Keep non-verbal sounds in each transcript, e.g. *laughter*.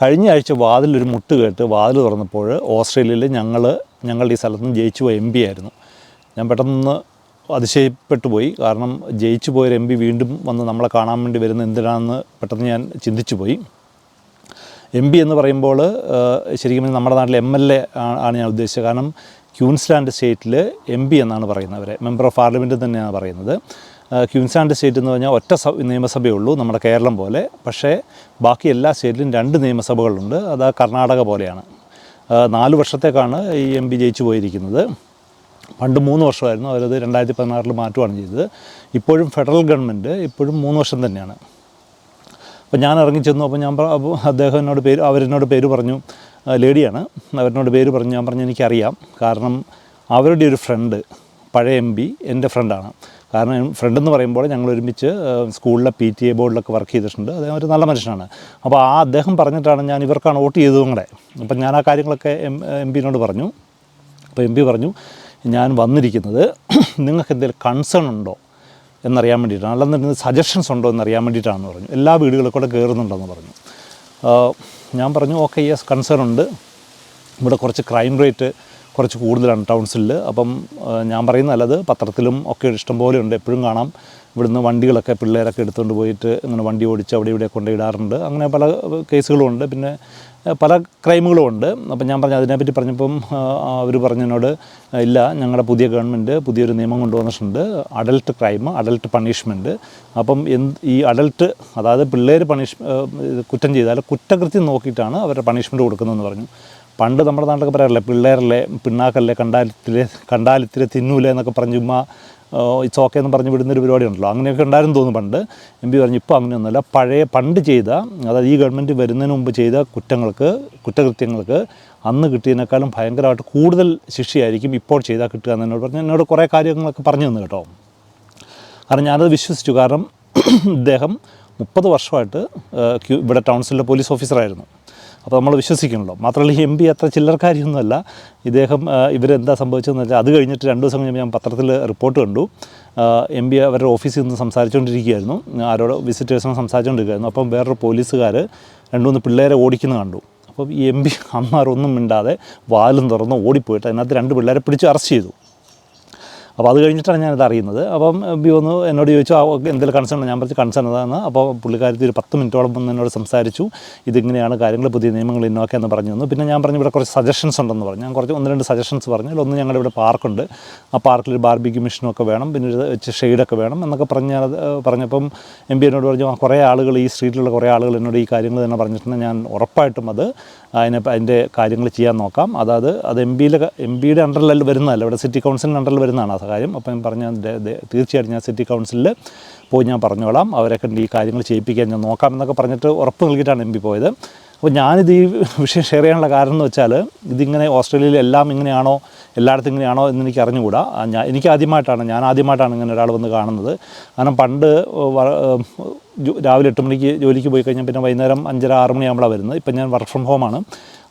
കഴിഞ്ഞ ആഴ്ച വാതിലൊരു മുട്ട് കേട്ട് വാതിൽ തുറന്നപ്പോൾ ഓസ്ട്രേലിയയിൽ ഞങ്ങൾ ഞങ്ങളുടെ ഈ സ്ഥലത്ത് നിന്ന് ജയിച്ചു പോയ എം പി ആയിരുന്നു. ഞാൻ പെട്ടെന്ന് അതിശയപ്പെട്ടു പോയി. കാരണം ജയിച്ചു പോയൊരു എം പി വീണ്ടും വന്ന് നമ്മളെ കാണാൻ വേണ്ടി വരുന്ന എന്തിനാണെന്ന് പെട്ടെന്ന് ഞാൻ ചിന്തിച്ചു പോയി. എം പി എന്ന് പറയുമ്പോൾ ശരിക്കും നമ്മുടെ നാട്ടിലെ എം എൽ എ ആണ് ഞാൻ ഉദ്ദേശിച്ചത്. കാരണം ക്യൂൻസ്ലാൻഡ് സ്റ്റേറ്റിൽ എം പി എന്നാണ് പറയുന്നത് അവരെ. മെമ്പർ ഓഫ് പാർലമെന്റ് തന്നെയാണ് പറയുന്നത്. ഏഹ്, ക്യൂൻസ്ലാൻഡ് സ്റ്റേറ്റ് എന്ന് പറഞ്ഞാൽ ഒറ്റ സഭ നിയമസഭയേ ഉള്ളൂ നമ്മുടെ കേരളം പോലെ. പക്ഷേ ബാക്കി എല്ലാ സ്റ്റേറ്റിലും രണ്ട് നിയമസഭകളുണ്ട്. അത് കർണാടക പോലെയാണ്. നാല് വർഷത്തേക്കാണ് ഈ എം പി ജയിച്ചു പോയിരിക്കുന്നത്. പണ്ട് മൂന്ന് വർഷമായിരുന്നു അവരത് രണ്ടായിരത്തി പതിനാറിൽ മാറ്റുകയാണ് ചെയ്തത്. ഇപ്പോഴും ഫെഡറൽ ഗവൺമെന്റ് ഇപ്പോഴും മൂന്ന് വർഷം തന്നെയാണ്. അപ്പോൾ ഞാൻ ഇറങ്ങി ചെന്നു. അപ്പോൾ ഞാൻ അദ്ദേഹം എന്നോട് പേര് അവരെന്നോട് പേര് പറഞ്ഞു. ലേഡിയാണ്. അവരെന്നോട് പേര് പറഞ്ഞു. ഞാൻ പറഞ്ഞു എനിക്കറിയാം. കാരണം അവരുടെ ഒരു ഫ്രണ്ട് പഴയ എം പി എന്റെ ഫ്രണ്ടാണ് കാരണം ഫ്രണ്ട് എന്ന് പറയുമ്പോൾ ഞങ്ങൾ ഒരുമിച്ച് സ്കൂളിലെ പി ടി എ ബോർഡിലൊക്കെ വർക്ക് ചെയ്തിട്ടുണ്ട്. അദ്ദേഹം ഒരു നല്ല മനുഷ്യനാണ്. അപ്പോൾ ആ അദ്ദേഹം പറഞ്ഞിട്ടാണ് ഞാൻ ഇവർക്കാണ് വോട്ട് ചെയ്തതും കൂടെ. അപ്പം ഞാൻ ആ കാര്യങ്ങളൊക്കെ എം എം പിനോട് പറഞ്ഞു. അപ്പോൾ എം പി പറഞ്ഞു ഞാൻ വന്നിരിക്കുന്നത് *clears throat* നിങ്ങൾക്ക് എന്തെങ്കിലും കൺസേൺ ഉണ്ടോ എന്നറിയാൻ വേണ്ടിയിട്ടാണ്. അല്ലെന്ന് സജഷൻസ് ഉണ്ടോ എന്നറിയാൻ വേണ്ടിയിട്ടാണെന്ന് പറഞ്ഞു. എല്ലാ വീടുകളിൽ കൂടെ കയറുന്നുണ്ടെന്ന് പറഞ്ഞു. ഞാൻ പറഞ്ഞു ഓക്കെ യെസ് കൺസേൺ ഉണ്ട്. ഇവിടെ കുറച്ച് ക്രൈം റേറ്റ് കുറച്ച് കൂടുതലാണ് ടൗൺസിൽ അപ്പം ഞാൻ പറയുന്നതല്ല അത് പത്രത്തിലും ഒക്കെ ഇഷ്ടംപോലെ ഉണ്ട്. എപ്പോഴും കാണാം. ഇവിടുന്ന് വണ്ടികളൊക്കെ പിള്ളേരൊക്കെ എടുത്തുകൊണ്ട് പോയിട്ട് ഇങ്ങനെ വണ്ടി ഓടിച്ച് അവിടെ ഇവിടെ കൊണ്ടിടാറുണ്ട് അങ്ങനെ പല കേസുകളും ഉണ്ട്. പിന്നെ പല ക്രൈമുകളും ഉണ്ട്. അപ്പം ഞാൻ പറഞ്ഞു അതിനെപ്പറ്റി പറഞ്ഞപ്പം അവർ പറഞ്ഞതിനോട് ഇല്ല ഞങ്ങളുടെ പുതിയ ഗവൺമെന്റ് പുതിയൊരു നിയമം കൊണ്ടുവന്നിട്ടുണ്ട്. അഡൽട്ട് ക്രൈം അഡൽട്ട് പണിഷ്മെന്റ് അപ്പം എന്ത് ഈ അഡൽട്ട് അതായത് പിള്ളേർ പണിഷ് കുറ്റം ചെയ്താൽ കുറ്റകൃത്യം നോക്കിയിട്ടാണ് അവരുടെ പണിഷ്മെന്റ് കൊടുക്കുന്നതെന്ന് പറഞ്ഞു. പണ്ട് നമ്മുടെ നാട്ടിലൊക്കെ പറയാറില്ലേ പിള്ളേരല്ലേ പിണ്ണാക്കല്ലേ കണ്ടാലിത്തിലെ കണ്ടാലിത്തിലെ തിന്നൂല എന്നൊക്കെ പറഞ്ഞ് ചുമ്മാ ഇറ്റ്സ് ഓക്കെ എന്ന് പറഞ്ഞ് വിടുന്നൊരു പരിപാടി ഉണ്ടല്ലോ. അങ്ങനെയൊക്കെ ഉണ്ടായിരുന്നു തോന്നുന്നു പണ്ട്. എം പി പറഞ്ഞു ഇപ്പോൾ അങ്ങനെയൊന്നുമല്ല. പഴയ പണ്ട് ചെയ്ത അതായത് ഈ ഗവൺമെന്റ് വരുന്നതിന് മുമ്പ് ചെയ്ത കുറ്റങ്ങൾക്ക് കുറ്റകൃത്യങ്ങൾക്ക് അന്ന് കിട്ടിയതിനേക്കാളും ഭയങ്കരമായിട്ട് കൂടുതൽ ശിക്ഷയായിരിക്കും ഇപ്പോൾ ചെയ്താൽ കിട്ടുക എന്ന് എന്നോട് പറഞ്ഞു എന്നോട് കുറേ കാര്യങ്ങളൊക്കെ പറഞ്ഞു തന്നു കേട്ടോ. കാരണം ഞാനത് വിശ്വസിച്ചു. കാരണം *clears throat* ഇദ്ദേഹം മുപ്പത് വർഷമായിട്ട് ഇവിടെ ടൗൺസിലെ പോലീസ് ഓഫീസറായിരുന്നു. അപ്പോൾ നമ്മൾ വിശ്വസിക്കണല്ലോ മാത്രമല്ല ഈ എം പി അത്ര ചില്ലറക്കാരിയൊന്നുമല്ല ഇദ്ദേഹം ഇവരെന്താ സംഭവിച്ചതെന്ന് വെച്ചാൽ അത് കഴിഞ്ഞിട്ട് രണ്ട് ദിവസം കഴിഞ്ഞ് ഞാൻ പത്രത്തിൽ റിപ്പോർട്ട് കണ്ടു. എം പി അവരുടെ ഓഫീസിൽ നിന്ന് സംസാരിച്ചുകൊണ്ടിരിക്കുകയായിരുന്നു. ആരോട് വിസിറ്റേഴ്സിനും സംസാരിച്ചുകൊണ്ടിരിക്കുകയായിരുന്നു. അപ്പം വേറൊരു പോലീസുകാർ രണ്ട് മൂന്ന് പിള്ളേരെ ഓടിക്കുന്ന കണ്ടു. അപ്പം ഈ എം പി അമ്മാരൊന്നും മിണ്ടാതെ വാലും തുറന്ന് ഓടിപ്പോയിട്ട് അതിനകത്ത് രണ്ട് പിള്ളേരെ പിടിച്ച് അറസ്റ്റ് ചെയ്തു. അപ്പോൾ അത് കഴിഞ്ഞിട്ടാണ് ഞാനിത് അറിയുന്നത്. അപ്പം ബി ഒന്ന് എന്നോട് ചോദിച്ചു എന്തെങ്കിലും കൺസേൺ ഞാൻ പറഞ്ഞു കൺസേൺ അതാണ്. അപ്പോൾ പുള്ളിക്കാരത്തി ഒരു പത്ത് മിനിറ്റോളം ഒന്ന് എന്നോട് സംസാരിച്ചു. ഇതിങ്ങനെയാണ് കാര്യങ്ങൾ പുതിയ നിയമങ്ങൾ ഇന്നൊക്കെ എന്ന് പറഞ്ഞു തന്നു. പിന്നെ ഞാൻ പറഞ്ഞു ഇവിടെ കുറച്ച് സജഷൻസ് ഉണ്ടെന്ന് പറഞ്ഞു. ഞാൻ കുറച്ച് ഒന്ന് രണ്ട് സജഷൻസ് പറഞ്ഞു. അതിലൊന്ന് ഞങ്ങളുടെ ഇവിടെ പാർക്കുണ്ട്. ആ പാർക്കിൽ ഒരു ബാർബിക്യൂ മെഷീനൊക്കെ വേണം. പിന്നെ ഒരു ഷെയ്ഡൊക്കെ വേണം എന്നൊക്കെ പറഞ്ഞ് പറഞ്ഞപ്പം എം പി എന്നോട് പറഞ്ഞു "ആ, കുറേ ആളുകൾ ഈ സ്ട്രീറ്റിലുള്ള കുറേ ആളുകൾ എന്നോട് ഈ കാര്യങ്ങൾ തന്നെ പറഞ്ഞിട്ടുണ്ട്. ഞാൻ ഉറപ്പായിട്ടും അത് അതിനെ അതിന്റെ കാര്യങ്ങൾ ചെയ്യാൻ നോക്കാം. അതായത് അത് എം പിയിലെ എം പിയുടെ അണ്ടറിലല്ല വരുന്നതല്ല. ഇവിടെ സിറ്റി കൗൺസിലിന്റെ അണ്ടറിൽ വരുന്നതാണ് കാര്യം. അപ്പം ഞാൻ പറഞ്ഞ തീർച്ചയായിട്ടും ഞാൻ സിറ്റി കൗൺസിലിൽ പോയി ഞാൻ പറഞ്ഞോളാം. അവരെ കൊണ്ട് ഈ കാര്യങ്ങൾ ചെയ്യിപ്പിക്കാൻ ഞാൻ നോക്കാം എന്നൊക്കെ പറഞ്ഞിട്ട് ഉറപ്പ് നൽകിയിട്ടാണ് എം പി പോയത്. അപ്പോൾ ഞാനിത് ഈ വിഷയം ഷെയർ ചെയ്യാനുള്ള കാരണം എന്ന് വെച്ചാൽ ഇതിങ്ങനെ ഓസ്ട്രേലിയയിൽ എല്ലാം ഇങ്ങനെയാണോ എല്ലായിടത്തും ഇങ്ങനെയാണോ എന്ന് എനിക്ക് അറിഞ്ഞുകൂടാ. ഞാൻ എനിക്ക് ആദ്യമായിട്ടാണ് ഞാൻ ആദ്യമായിട്ടാണ് ഇങ്ങനെ ഒരാൾ വന്ന് കാണുന്നത്. കാരണം പണ്ട് രാവിലെ എട്ട് മണിക്ക് ജോലിക്ക് പോയി കഴിഞ്ഞാൽ പിന്നെ വൈകുന്നേരം അഞ്ചര ആറ് മണിയാകുമ്പോഴാണ് വരുന്നത്. ഇപ്പം ഞാൻ വർക്ക് ഫ്രം ഹോമാണ്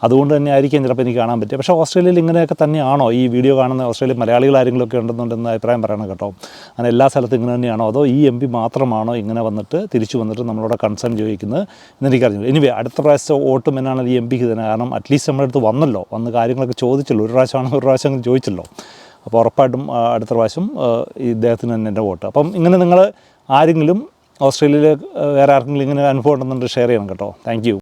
അതുകൊണ്ട് തന്നെ ആയിരിക്കും ചിലപ്പോൾ എനിക്ക് കാണാൻ പറ്റുക. പക്ഷേ ഓസ്ട്രേലിയയിൽ ഇങ്ങനെയൊക്കെ തന്നെയാണോ? ഈ വീഡിയോ കാണുന്ന ഓസ്ട്രേലിയ മലയാളികൾ ആരെങ്കിലും ഒക്കെ ഉണ്ടെന്നുണ്ടെന്ന് അഭിപ്രായം പറയണം കേട്ടോ. അങ്ങനെ എല്ലാ സ്ഥലത്തും ഇങ്ങനെ തന്നെയാണോ? അതോ ഈ എം പി മാത്രമാണോ ഇങ്ങനെ വന്നിട്ട് തിരിച്ചു വന്നിട്ട് നമ്മളോട് കൺസേൺ ചോദിക്കുന്നത് എന്ന് എനിക്കറിഞ്ഞു എനിവേ അടുത്ത പ്രാവശ്യത്തെ വോട്ടും എന്നാണ് ഈ എം പിക്ക് തന്നെ. കാരണം അറ്റ്ലീസ്റ്റ് നമ്മുടെ അടുത്ത് വന്നല്ലോ. വന്ന് കാര്യങ്ങളൊക്കെ ചോദിച്ചല്ലോ. ഒരു പ്രാവശ്യമാണെങ്കിൽ ഒരു പ്രാവശ്യം ചോദിച്ചല്ലോ. അപ്പോൾ ഉറപ്പായിട്ടും അടുത്ത പ്രാവശ്യം ഇദ്ദേഹത്തിന് തന്നെ എന്റെ വോട്ട്. അപ്പം ഇങ്ങനെ നിങ്ങൾ ആരെങ്കിലും ഓസ്ട്രേലിയയിൽ വേറെ ആർക്കെങ്കിലും ഇങ്ങനെ അനുഭവം ഉണ്ടെന്നുണ്ടെങ്കിൽ ഷെയർ ചെയ്യണം കേട്ടോ. താങ്ക്